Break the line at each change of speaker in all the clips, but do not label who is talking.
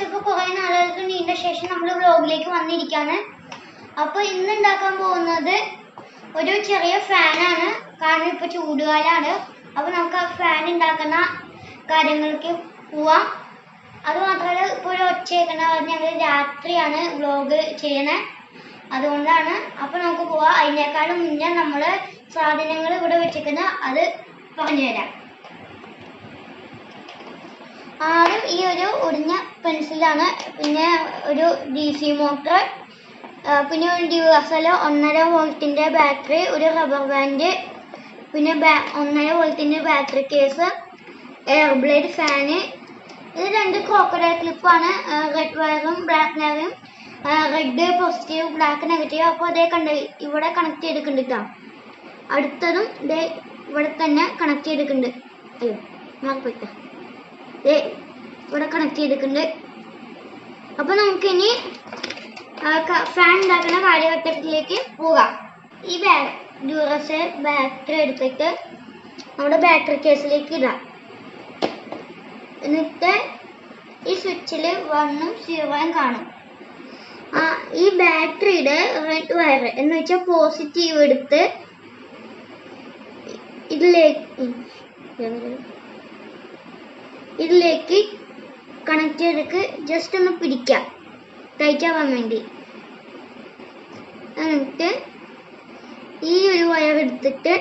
Guys ഇപ്പോൾ കുറേ നാളുകൾക്ക് നീണ്ട ശേഷം നമ്മൾ വ്ലോഗിലേക്ക് വന്നിരിക്കുകയാണ് അപ്പോൾ ഇന്ന് ഉണ്ടാക്കാൻ പോകുന്നത് ഒരു ചെറിയ ഫാനാണ്. കാരണം ഇപ്പോൾ ചൂടുകാലമാണ് അപ്പോൾ നമുക്ക് ആ ഫാൻ ഉണ്ടാക്കുന്ന കാര്യങ്ങൾക്ക് പോവാം. അത് മാത്രമല്ല ഇപ്പോൾ ഒരു ഒച്ച കേൾക്കണ ഞങ്ങൾ രാത്രിയാണ് വ്ലോഗ് ചെയ്യണേ. അതുകൊണ്ടാണ്. അപ്പോൾ നമുക്ക് പോവാം. അതിനേക്കാളും മുന്നേ നമ്മൾ സാധനങ്ങൾ ഇവിടെ വെച്ചിരിക്കുന്ന അത് പറഞ്ഞുതരാം ആദ്യം ഈ ഒരു ഒടിഞ്ഞ പെൻസിലാണ് പിന്നെ ഒരു ഡി സി മോട്ടർ പിന്നെ ഒരു ഡ്യൂസൽ ഒന്നര വോൾട്ടിന്റെ ബാറ്ററി ഒരു റബ്ബർ ബാൻഡ് പിന്നെ ബാ- ഒന്നര വോൾട്ടിന്റെ ബാറ്ററി കേസ് എയർ ബ്ലേഡ് ഫാന് ഇത് രണ്ട് ക്രോക്കഡൈൽ ക്ലിപ്പാണ് റെഡ് വയറും ബ്ലാക്ക് വയറും റെഡ് പോസിറ്റീവ് ബ്ലാക്ക് നെഗറ്റീവ് അപ്പോൾ അതേ കണ്ട് ഇവിടെ കണക്ട് ചെയ്തിട്ടുണ്ട് അടുത്തതും ഇതേ ഇവിടെ തന്നെ കണക്ട് ചെയ്തിട്ടുണ്ട്. അയ്യോ മാറിപ്പോയിട്ടോ ഇവിടെ കണക്ട് ചെയ്തിട്ടുണ്ട്. അപ്പോൾ നമുക്കിനി ഫാൻ ഉണ്ടാക്കുന്ന കാര്യഘട്ടത്തിലേക്ക് പോകാം. ഈ ബാ ഡ്യൂറസ് ബാറ്ററി എടുത്തിട്ട് നമ്മുടെ ബാറ്ററി കേസിലേക്ക് ഇടാം. എന്നിട്ട് ഈ സ്വിച്ചിൽ വണ്ണും സീറോയും കാണും. ആ ഈ ബാറ്ററിയുടെ റെഡ് വയർ എന്ന് വെച്ചാൽ പോസിറ്റീവ് എടുത്ത് ഇതിലേക്ക്. ഇതിലേക്ക് കണക്ട് ചെയ്തിട്ട് ജസ്റ്റ് ഒന്ന് പിടിക്കാം. ടൈറ്റ് ആവാൻ വേണ്ടി. എന്നിട്ട് ഈ ഒരു വയർ എടുത്തിട്ട്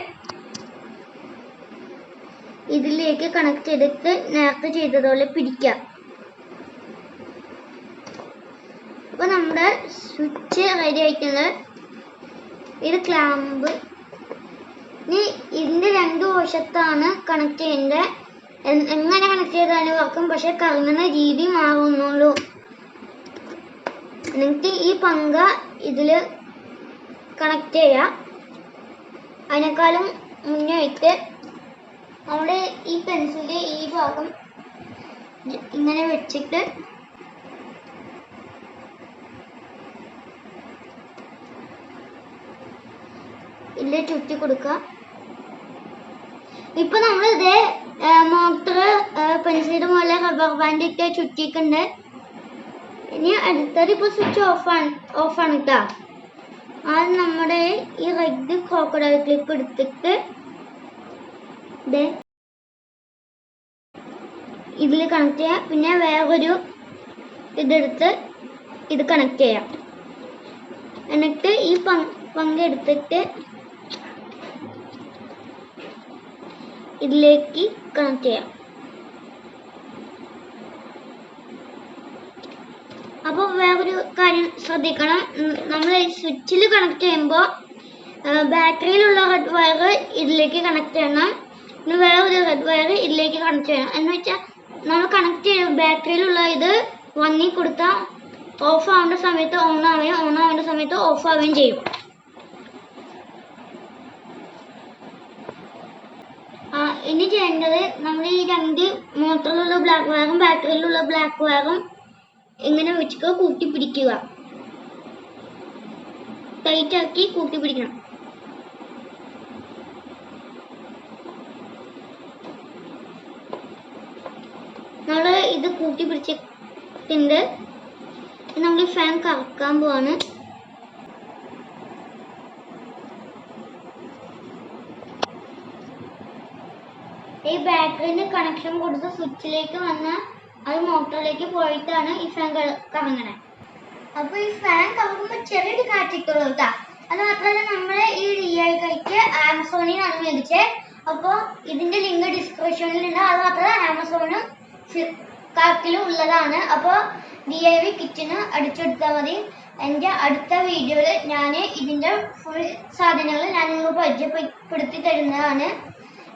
ഇതിലേക്ക് കണക്ട് ചെയ്തിട്ട് നേരത്തെ ചെയ്തതുപോലെ പിടിക്കാം. അപ്പൊ നമ്മുടെ സ്വിച്ച് റെഡി ആയിട്ടുണ്ട്. ഇത് ക്ലാമ്പ് ഇനി ഇതിന്റെ രണ്ട് വശത്താണ് കണക്ട് ചെയ്യേണ്ടത്. എങ്ങനെ കണക്ട് ചെയ്താലും വർക്കും പക്ഷെ കറങ്ങുന്ന രീതി മാറുന്നുള്ളൂ. നിങ്ങൾക്ക് ഈ പങ്ക ഇതിൽ കണക്ട് ചെയ്യാം. അതിനേക്കാളും മുന്നേയിട്ട് നമ്മുടെ ഈ പെൻസിലിന്റെ ഈ ഭാഗം ഇങ്ങനെ വെച്ചിട്ട് ഇതിൽ ചുറ്റി കൊടുക്കുക ഇപ്പൊ നമ്മൾ ഇതേ മോട്ടർ പെൻസിൽ പോലെ റബ്ബർ ബാൻഡ് ഇട്ട് ചുറ്റിയിട്ടുണ്ട്. ഇനി അടുത്തത് ഇപ്പൊ സ്വിച്ച് ഓഫാണ് ഓഫാണ് കേട്ടോ അത് നമ്മുടെ ഈ റെഡ് ക്രോക്കഡൈൽ ക്ലിപ്പ് എടുത്തിട്ട് ഇതിൽ കണക്ട് ചെയ്യാം. പിന്നെ വേറൊരു ഇതെടുത്ത് ഇത് കണക്ട് ചെയ്യാം. എന്നിട്ട് ഈ പങ്ക് പങ്കെടുത്തിട്ട് ഇതിലേക്ക് കണക്ട് ചെയ്യാം. അപ്പോൾ വേറൊരു കാര്യം ശ്രദ്ധിക്കണം. നമ്മൾ സ്വിച്ചിൽ കണക്ട് ചെയ്യുമ്പോൾ ബാറ്ററിയിലുള്ള ഹെഡ് വയർ ഇതിലേക്ക് കണക്ട് ചെയ്യണം. പിന്നെ വേറൊരു ഹെഡ് വയർ ഇതിലേക്ക് കണക്ട് ചെയ്യണം. എന്ന് വെച്ചാൽ നമ്മൾ കണക്ട് ചെയ്യും ബാറ്ററിയിലുള്ള ഇത് വന്നി കൊടുത്താൽ ഓഫ് ആവേണ്ട സമയത്ത് ഓൺ ആവുകയും ഓൺ ആവേണ്ട സമയത്ത് ഓഫ് ആവുകയും ചെയ്യും ആ, ഇനി ചെയ്യേണ്ടത് നമ്മൾ ഈ രണ്ട് മോട്ടറിലുള്ള ബ്ലാക്ക് വയറും ബാറ്ററിയിലുള്ള ബ്ലാക്ക് വയറും ഇങ്ങനെ വെച്ചിട്ട് കൂട്ടി പിടിക്കുക ടൈറ്റ് ആക്കി കൂട്ടി പിടിക്കണം നമ്മൾ ഇത് കൂട്ടി പിടിച്ചിട്ടുണ്ട് നമ്മൾ ഫാൻ കറക്കാൻ പോവാണ്. ഈ ബാറ്ററിന് കണക്ഷൻ കൊടുത്ത് സ്വിച്ചിലേക്ക് വന്ന അത് മോട്ടറിലേക്ക് പോയിട്ടാണ് ഈ ഫാൻ കറങ്ങണേ. അപ്പൊ ഈ ഫാൻ കറങ്ങുമ്പോൾ ചെറിയൊരു കാറ്റിട്ടുള്ളൂ കേട്ടോ. അത് മാത്രമല്ല നമ്മളെ ഈ ഡി ആമസോണിൽ നിന്നാണ് മേടിച്ചത് അപ്പോൾ ഇതിന്റെ ലിങ്ക് ഡിസ്ക്രിപ്ഷനിലുണ്ട് അത് മാത്രമല്ല ആമസോണും ഫ്ലിപ്കാർട്ടിലും ഉള്ളതാണ്. അപ്പോൾ ഡി ഐ വി കിച്ചന് അടിച്ചെടുത്താൽ മതി. എന്റെ അടുത്ത വീഡിയോയിൽ ഞാൻ ഇതിന്റെ ഫുൾ സാധനങ്ങൾ ഞാൻ നിങ്ങൾ പരിചയപ്പെടുത്തി തരുന്നതാണ്.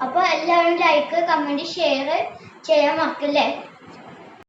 അപ്പോൾ എല്ലാവരും ലൈക്ക് കമന്റ് ഷെയർ ചെയ്യാൻ മറക്കില്ലേ?